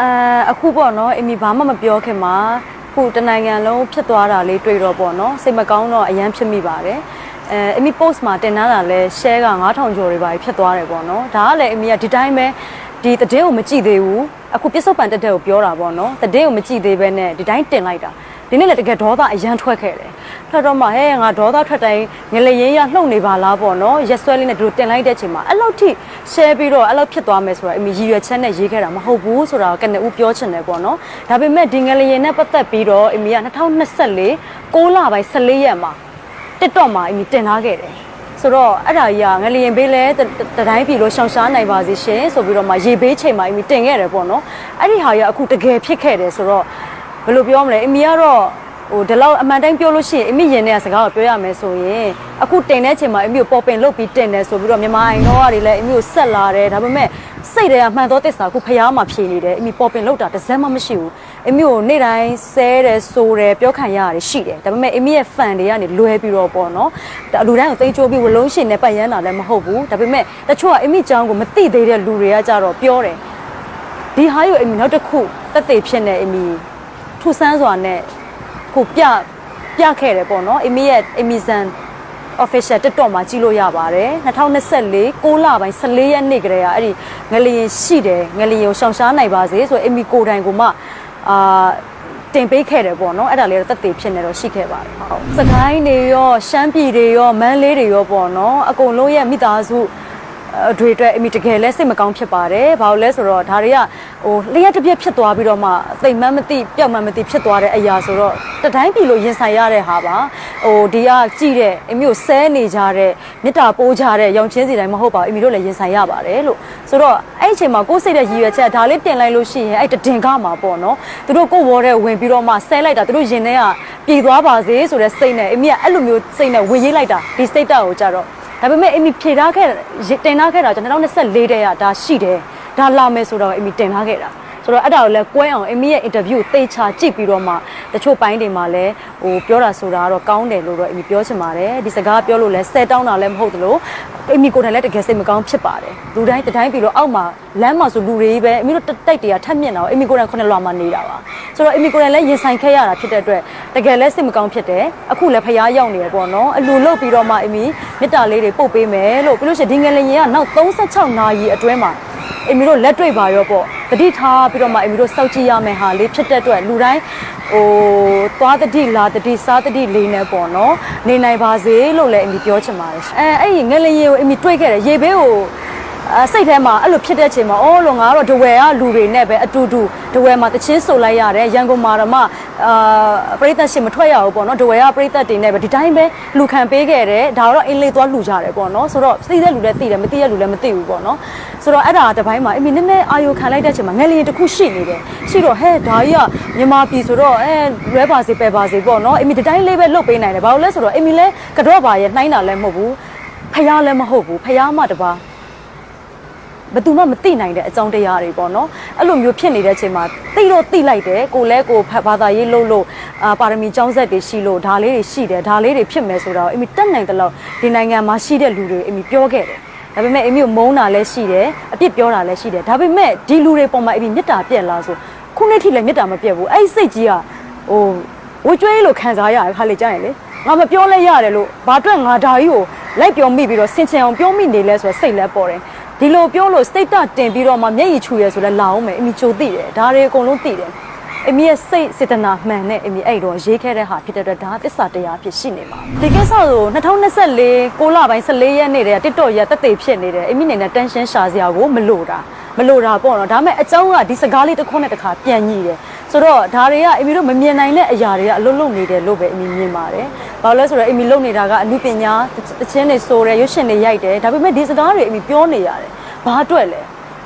အဲအခုပေါ့နော်အမီဘာမှမပြောခင်မှာခုတနိုင်ငံလုံးဖြစ်သွားတာလေးတွေ့တော့ပေါ့နော်စိတ်မကောင်းတော့အရန်ဖြစ်မိပါတယ်အဲအမီ post မှာတင်ထားတာလဲ share က9000ကျော်တွေပါဖြစ်သွားတယ်ပေါ့နော်ဒါကလည်းအမီကဒီတိုင်းပဲဒီတည်င်းကိုမကြည့်သေးဘူးအခုပြစ္ဆုတ်ပန်တက်တဲ့ကိုပြောတာပေါ့နော်တည်င်းကိုမကြည့်သေးပဲနဲ့ဒီတိုင်းတင်လိုက်တာ ဒီနေ့လည်းတကယ်ဒေါသအရန်ထွက်ခဲ့တယ်ထွက်တော့မှဟဲ့ငါဒေါသထွက်တိုင်းငလျင်ရလှုပ်နေပါလားပေါ့နော်ရက်ဆွဲလေးနဲ့ဒီလိုတင်လိုက်တဲ့ချိန်မှာအဲ့လောက်ထိ share ပြီးတော့အဲ့လောက်ဖြစ်သွားမယ်ဆိုတော့အမီရည်ရွယ်ချက်နဲ့ရေးခဲ့တာမဟုတ်ဘူးဆိုတာကိုကနဦးပြောချင်တယ်ပေါ့နော်ဒါပေမဲ့ဒီငလျင်နဲ့ပတ်သက်ပြီးတော့အမီက2024 6လပိုင်း14ရက်မှာ TikTok မှာအမီတင်ထားခဲ့တယ်ဆိုတော့အဲ့ဒါကြီးကငလျင်ဘေးလဲတတတိုင်းပြည်လို့ရှောင်ရှားနိုင်ပါစေရှင်ဆိုပြီးတော့မှရေဘေးချိန်မှာအမီတင်ခဲ့တယ်ပေါ့နော်အဲ့ဒီဟာကြီးကအခုတကယ်ဖြစ်ခဲ့တယ်ဆိုတော့ ဘယ်လိုပြောမလဲအမီကတော့ဟိုဒီလောက်အမှန်တိုင်းပြောလို့ရှိရင်အမိရင်တဲ့စကားကိုပြောရမယ်ဆိုရင်အခုတင်တဲ့ချိန်မှာအမိကိုပေါ်ပင်လုတ်ပြီးတင်တယ်ဆိုပြီးတော့မြန်မာအိမ်တော်ကတွေလည်းအမိကိုဆက်လာတယ်ဒါပေမဲ့စိတ်တွေကမှန်သောတစ္ဆာအခုဖျားမှာဖြေနေတယ်အမိပေါ်ပင်လုတ်တာတစ်စက်မှမရှိဘူးအမိကိုနေ့တိုင်းဆဲတယ်ဆိုတယ်ပြောခံရရတယ်ရှိတယ်ဒါပေမဲ့အမိရဲ့ fan တွေကနေလွဲပြီးတော့ပေါ့နော်ဒါလူတိုင်းကိုသိမ်းချိုးပြီးဝလုံးရှင်နဲ့ပတ်ရမ်းတာလည်းမဟုတ်ဘူးဒါပေမဲ့တချို့ကအမိကြောင်းကိုမသိသေးတဲ့လူတွေကကြတော့ပြောတယ်ဒီဟာယူအမိနောက်တစ်ခုတက်သေးဖြစ်နေအမိ ထူဆန်းစွာနဲ့ကိုပြပြခဲ့တယ်ပေါ့နော်အမီရဲ့အမီဇန် official TikTok မှာကြည့်လို့ရပါတယ်2024 6လပိုင်း14ရက်နေ့ကတည်းကအဲ့ဒီငလျင်ရှိတယ်ငလျင်ကိုရှောင်ရှားနိုင်ပါစေဆိုအမီကိုတိုင်ကိုမှအာတင်ပေးခဲ့တယ်ပေါ့နော်အဲ့ဒါလေးတော့တက်သေးဖြစ်နေတော့ရှိခဲ့ပါတယ်ဟုတ်စကိုင်းတွေရောရှမ်းပြည်တွေရောမန်းလေးတွေရောပေါ့နော်အကုန်လုံးရဲ့မိသားစု အတွေအတွက်အမိတကယ်လဲစိတ်မကောင်းဖြစ်ပါတယ်။ဘာလို့လဲဆိုတော့ဒါတွေကဟိုလျှက်တစ်ပြက်ဖြစ်သွားပြီးတော့မှသိမ်မမသိပျောက်မမသိဖြစ်သွားတဲ့အရာဆိုတော့တတိုင်းပြည်လို့ရင်ဆိုင်ရတဲ့ဟာပါ။ဟိုဒီကကြည့်တဲ့အမိကိုဆဲနေကြတဲ့မေတ္တာပိုးကြတဲ့ရောင်ချင်းစီတိုင်းမဟုတ်ပါဘူး။အမိတို့လည်းရင်ဆိုင်ရပါတယ်လို့ဆိုတော့အဲ့ဒီအချိန်မှာကိုယ်စိတ်တဲ့ရည်ရွယ်ချက်ကဒါလေးတင်လိုက်လို့ရှိရင်အဲ့တဒင်ကမှာပေါ့နော်။သူတို့ကိုယ်ဝေါ်တဲ့ဝင်ပြီးတော့မှဆဲလိုက်တာသူတို့ရင်ထဲကပြည်သွားပါစေဆိုတဲ့စိတ်နဲ့အမိကအဲ့လိုမျိုးစိတ်နဲ့ဝင်ရေးလိုက်တာဒီစိတ်တက်ကိုကြတော့ ဒါပေမဲ့အမီဖြေထားခဲ့တင်ထားခဲ့တာကျွန်တော်2024တဲ့ကဒါရှိတယ်ဒါလာမယ်ဆိုတော့အမီတင်ထားခဲ့တာ ဆိုတော့အဲ့ဒါကိုလည်းကွဲအောင်အမီရဲ့ interview ကိုသေချာကြည့်ပြီးတော့မှတချို့ပိုင်းတွေမှာလည်းဟိုပြောတာဆိုတာကတော့ကောင်းတယ်လို့တော့အမီပြောချင်ပါတယ်ဒီစကားပြောလို့လည်းဆဲတောင်းတာလည်းမဟုတ်သလိုအမီကိုယ်တိုင်လည်းတကယ်စိတ်မကောင်းဖြစ်ပါတယ်လူတိုင်းတတိုင်းပြီးတော့အောက်မှာလမ်းမှာဆိုလူတွေပဲအမီတို့တိုက်တွေကထက်မြင့်တာအမီကိုယ်တိုင်ခုနှစ်လွာမှာနေတာပါဆိုတော့အမီကိုယ်တိုင်လည်းရင်ဆိုင်ခဲ့ရတာဖြစ်တဲ့အတွက်တကယ်လည်းစိတ်မကောင်းဖြစ်တယ်အခုလည်းဖျားရောက်နေရပေါ့နော်အလူလုတ်ပြီးတော့မှအမီမေတ္တာလေးတွေပို့ပေးမယ်လို့ပြီးလို့ရှိရင်ဒီငလင်ရင်ကနောက်36နာရီအတွင်းမှာ အမီတို့လက်တွေ့ပါရောပေါ့တတိထားပြီးတော့မှအမီတို့စောက်ကြည့်ရမယ်ဟာလေးဖြစ်တဲ့အတွက်လူတိုင်းဟိုသွားတတိလာတတိစားတတိလေးနဲ့ပေါ့နော်နေနိုင်ပါစေလို့လည်းအမီပြောချင်ပါတယ်အဲအဲ့ဒီငလင်ရင်ကိုအမီတွေးခဲ့တယ်ရေဘေးကို အစိတ်ထဲမှာအဲ့လိုဖြစ်တဲ့ချိန်မှာအော်လို့ငါကတော့ဒဝယ်ကလူတွေနဲ့ပဲအတူတူဒဝယ်မှာတချင်းဆိုလိုက်ရတယ်ရန်ကုန်မှာတော့မှအာပရိသတ်ရှင်မထွက်ရဘူးပေါ့နော်ဒဝယ်ကပရိသတ်တွေနဲ့ပဲဒီတိုင်းပဲလူခံပေးခဲ့တယ်ဒါတော့အင်းလေးသွားလူကြတယ်ပေါ့နော်ဆိုတော့သိတဲ့လူလည်းသိတယ်မသိတဲ့လူလည်းမသိဘူးပေါ့နော်ဆိုတော့အဲ့ဒါတပိုင်းမှာအမေနည်းနည်းအာယုခံလိုက်တဲ့ချိန်မှာငလျင်တစ်ခုရှိနေတယ်ရှိတော့ဟဲ့ဒါကြီးကမြန်မာပြည်ဆိုတော့အဲလွဲပါစေပယ်ပါစေပေါ့နော်အမေဒီတိုင်းလေးပဲလုတ်ပေးနိုင်တယ်ဘာလို့လဲဆိုတော့အမေလည်းကတော့ပါရဲ့နှိုင်းတာလည်းမဟုတ်ဘူးဖျားလည်းမဟုတ်ဘူးဖျားမှတပါ ဘယ်သူမှမသိနိုင်တဲ့အကြောင်းတရားတွေပေါ့နော်အဲ့လိုမျိုးဖြစ်နေတဲ့အချိန်မှာသိတော့သိလိုက်တယ်ကိုလဲကိုဘာသာရေးလို့လို့အာပါရမီကျောင်းဆက်တွေရှိလို့ဒါလေးတွေရှိတယ်ဒါလေးတွေဖြစ်မယ်ဆိုတော့အမီတက်နိုင်တဲ့လောက်ဒီနိုင်ငံမှာရှိတဲ့လူတွေအမီပြောခဲ့တယ်ဒါပေမဲ့အမီကိုမုန်းတာလည်းရှိတယ်အပြစ်ပြောတာလည်းရှိတယ်ဒါပေမဲ့ဒီလူတွေပေါ်မှာအမီမေတ္တာပြက်လားဆိုခုနှစ်ထိလည်းမေတ္တာမပြက်ဘူးအဲ့ဒီစိတ်ကြီးကဟိုဝကြွေးလို့ခံစားရတယ်ခါလေကြားရင်လေငါမပြောလဲရတယ်လို့ဘာအတွက်ငါဒါကြီးကိုလိုက်ပြောမိပြီးတော့ဆင်ချင်အောင်ပြောမိနေလဲဆိုတော့စိတ်လဲပေါ်တယ် ဒီလိုပြောလို့ state တင်ပြီးတော့မှမျက်ရည်ချူရဲဆိုလဲလာအောင်မယ်အမီချိုသိတယ်ဒါတွေအကုန်လုံးသိတယ်အမီရဲ့စိတ်စေတနာမှန်နဲ့အမီအဲ့တော့ရေးခဲ့တဲ့ဟာဖြစ်တဲ့အတွက်ဒါသစ္စာတရားဖြစ်ရှိနေမှာဒီကိစ္စဆို2024 6လပိုင်း14ရက်နေ့တည်းက TikTok ရတက်သေးဖြစ်နေတယ်အမီအနေနဲ့ tension ရှာစရာကိုမလိုတာမလိုတာပေါ့နော်ဒါပေမဲ့အကြောင်းကဒီစကားလေးတစ်ခုနဲ့တစ်ခါပြန်ညှိတယ်ဆိုတော့ဒါတွေကအမီတို့မမြင်နိုင်တဲ့အရာတွေကအလုံးလုံးနေတယ်လို့ပဲအမီမြင်ပါတယ် ဘာလို့လဲဆိုတော့အမီလုံနေတာကအမှုပညာတချင်းတွေဆိုတယ်ရွှေရှင်တွေရိုက်တယ်ဒါပေမဲ့ဒီစကားတွေအမီပြောနေရတယ်ဘာအတွက်လဲ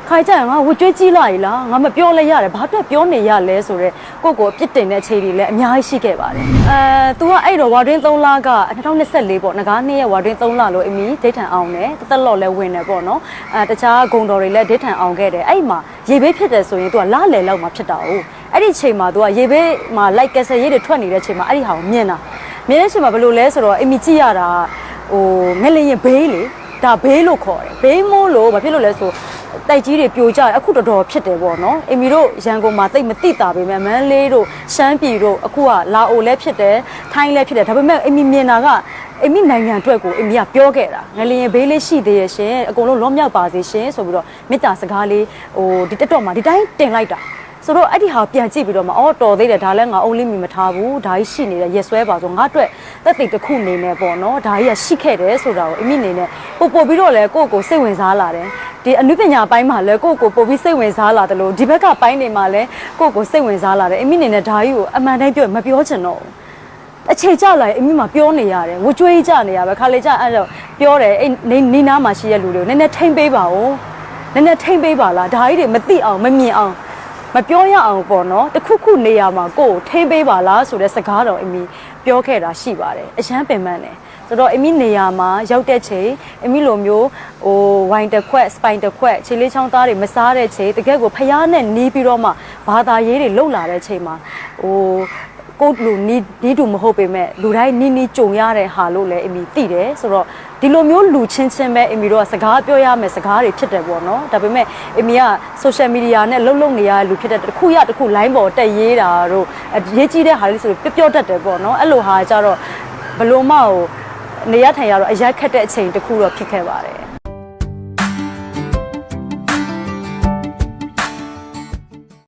ခိုင်ကြရင်ငါဝကြွေးကြီးလာ ਈ လားငါမပြောလဲရတယ်ဘာအတွက်ပြောနေရလဲဆိုတော့ကိုယ့်ကိုအပြစ်တင်တဲ့အခြေတွေလည်းအများကြီးရှိခဲ့ပါတယ်အဲ तू ကအဲ့တော့ဝါတွင်း3လက2024ပေါ့ငကားနှစ်ရက်ဝါတွင်း3လလို့အမီဒိတ်ထန်အောင်တယ်တသက်လော်လဲဝင်တယ်ပေါ့နော်အဲတခြားဂုံတော်တွေလည်းဒိတ်ထန်အောင်ခဲ့တယ်အဲ့မှာရေဘေးဖြစ်တယ်ဆိုရင် तू ကလားလေလောက်မှာဖြစ်တာ哦အဲ့ဒီချိန်မှာ तू ကရေဘေးမှာလိုက်ကက်ဆယ်ရေးတွေထွက်နေတဲ့ချိန်မှာအဲ့ဒီဟာကိုမြင်တာ မြင်တဲ့ချိန်မှာဘယ်လိုလဲဆိုတော့အမီကြည့်ရတာဟိုငလျင်ဘေးလေဒါဘေးလို့ခေါ်တယ်ဘေးမိုးလို့ဘာဖြစ်လို့လဲဆိုတိုက်ကြီးတွေပြိုကျအခုတော်တော်ဖြစ်တယ်ပေါ့နော်အမီတို့ရန်ကုန်မှာတိတ်မတိတာပေမဲ့မန်းလေးတို့ရှမ်းပြည်တို့အခုကလာအိုလည်းဖြစ်တယ်ထိုင်းလည်းဖြစ်တယ်ဒါပေမဲ့အမီမြင်တာကအမီနိုင်ငံအတွက်ကိုအမီကပြောခဲ့တာငလျင်ဘေးလေးရှိသေးရဲ့ရှင်အကုန်လုံးလွန်မြောက်ပါစေရှင်ဆိုပြီးတော့မေတ္တာစကားလေးဟိုဒီတက်တော့မှာဒီတိုင်းတင်လိုက်တာ ဆိုတော့အဲ့ဒီဟာပြန်ကြည့်ပြီးတော့မှအော်တော်သေးတယ်ဒါလည်းငါအုံးလေးမီမထားဘူးဒါကြီးရှိနေတယ်ရက်ဆွဲပါဆိုငါအတွက်တက်တိတ်တစ်ခုနေနေပေါ့နော်ဒါကြီးကရှိခဲ့တယ်ဆိုတာကိုအမိနေနဲ့ပို့ပို့ပြီးတော့လဲကိုယ့်ကိုယ်စိတ်ဝင်စားလာတယ်ဒီအနုပညာပိုင်းမှာလဲကိုယ့်ကိုယ်ပို့ပြီးစိတ်ဝင်စားလာတယ်လို့ဒီဘက်ကပိုင်းတွေမှာလဲကိုယ့်ကိုယ်စိတ်ဝင်စားလာတယ်အမိနေနဲ့ဒါကြီးကိုအမှန်တိုင်းပြောရင်မပြောချင်တော့ဘူးအခြေကျလာရင်အမိမပြောနေရတယ်ဝကြွေးကြနေရပဲခါလေကြအဲ့တော့ပြောတယ်အဲ့နေနေနားမှာရှိတဲ့လူတွေကိုနည်းနည်းထိမ့်ပေးပါဦးနည်းနည်းထိမ့်ပေးပါလားဒါကြီးတွေမသိအောင်မမြင်အောင် မပြောရအောင်ပေါ့နော်တခုခုနေရာမှာကိုယ်ကိုထိမ့်ပေးပါလားဆိုတဲ့စကားတော်အမီပြောခဲ့တာရှိပါတယ်အရန်ပင်ပန်းတယ်ဆိုတော့အမီနေရာမှာရောက်တဲ့ချိန်အမီလိုမျိုးဟိုဝိုင်တစ်ခွက်စပိုင်တစ်ခွက်ခြေလေးချောင်းသားတွေမစားတဲ့ချိန်တကယ်ကိုဖျားနဲ့နီးပြီးတော့မှဘာသာရေးတွေလှုပ်လာတဲ့ချိန်မှာဟို ကိုယ့်လူနီးနီးတူမဟုတ်ပေမဲ့လူတိုင်းနီးနီးကြုံရတဲ့ဟာလို့လည်းအမီသိတယ်ဆိုတော့ဒီလိုမျိုးလူချင်းချင်းပဲအမီတို့ကစကားပြောရမယ်စကားတွေဖြစ်တယ်ပေါ့နော်ဒါပေမဲ့အမီက social media နဲ့လှုပ်လှုပ်နေရတဲ့လူဖြစ်တဲ့တစ်ခုရတစ်ခု line ပေါ်တက်ရေးတာတို့အရေးကြီးတဲ့ဟာလေးဆိုပျော့ပျော့တတ်တယ်ပေါ့နော်အဲ့လိုဟာကြတော့ဘလို့မဟိုနေရထိုင်ရတော့အရက်ခက်တဲ့အချိန်တစ်ခုတော့ဖြစ်ခဲ့ပါတယ်